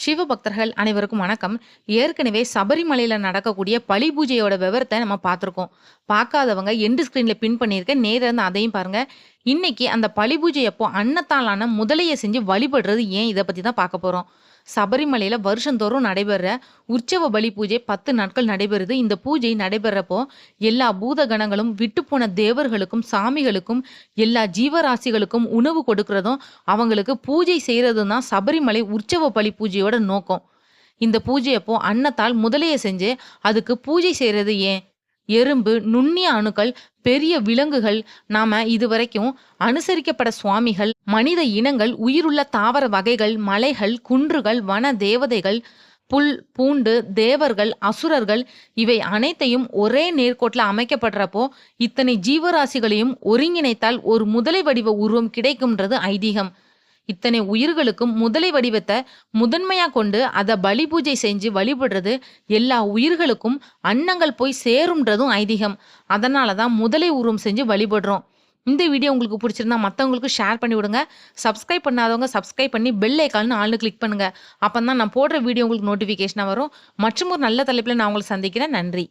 சிவபக்தர்கள் அனைவருக்கும் வணக்கம். ஏற்கனவே சபரிமலையில் நடக்கக்கூடிய பலி பூஜையோட விவரத்தை நம்ம பார்த்துருக்கோம். பார்க்காதவங்க எண்டு ஸ்க்ரீனில் பின் பண்ணியிருக்கேன் நேரில் இருந்து அதையும் பாருங்கள் இன்னைக்கு அந்த பலி பூஜை அப்போ அன்னத்தாலான முதலையை செஞ்சு வழிபடுறது ஏன்? இதை பற்றி தான் பார்க்க போகிறோம் சபரிமலையில் வருஷந்தோறும் நடைபெற உற்சவ பலி பூஜை பத்து நாட்கள் நடைபெறுது. இந்த பூஜை நடைபெறப்போ எல்லா பூத கணங்களும் விட்டுப்போன தேவர்களுக்கும் சாமிகளுக்கும் எல்லா ஜீவராசிகளுக்கும் உணவு கொடுக்கறதும் அவங்களுக்கு பூஜை செய்கிறதும் தான் சபரிமலை உற்சவ பலி பூஜையோட நோக்கம். இந்த பூஜையப்போ அன்னத்தால் முதலையை செஞ்சு அதுக்கு பூஜை செய்கிறது ஏன்? எறும்பு நுண்ணிய அணுக்கள் பெரிய விலங்குகள் நாம இதுவரைக்கும் அனுசரிக்கப்பட சுவாமிகள் மனித இனங்கள் உயிருள்ள தாவர வகைகள் மலைகள் குன்றுகள் வன தேவதைகள் புல் பூண்டு தேவர்கள் அசுரர்கள் இவை அனைத்தையும் ஒரே நேர்கோட்டில் அமைக்கப்படுறப்போ இத்தனை ஜீவராசிகளையும் ஒருங்கிணைத்தால் ஒரு முதலை வடிவ உருவம் கிடைக்கும்ன்றது ஐதீகம். இத்தனை உயிர்களுக்கும் முதலை வடிவத்தை முதன்மையா கொண்டு அதை பலி பூஜை செஞ்சு வழிபடுறது எல்லா உயிர்களுக்கும் அன்னங்கள் போய் சேரும்ன்றதும் ஐதீகம். அதனால தான் முதலை உருவம் செஞ்சு வழிபடுறோம். இந்த வீடியோ உங்களுக்கு பிடிச்சிருந்தா மற்றவங்களுக்கு ஷேர் பண்ணி விடுங்க. சப்ஸ்கிரைப் பண்ணாதவங்க சப்ஸ்கிரைப் பண்ணி பெல் ஐக்கால்னு ஆளு கிளிக் பண்ணுங்க. அப்போ தான் நான் போடுற வீடியோ உங்களுக்கு நோட்டிஃபிகேஷனாக வரும். மற்றும் ஒரு நல்ல தலைப்பில் நான் உங்களை சந்திக்கிறேன். நன்றி.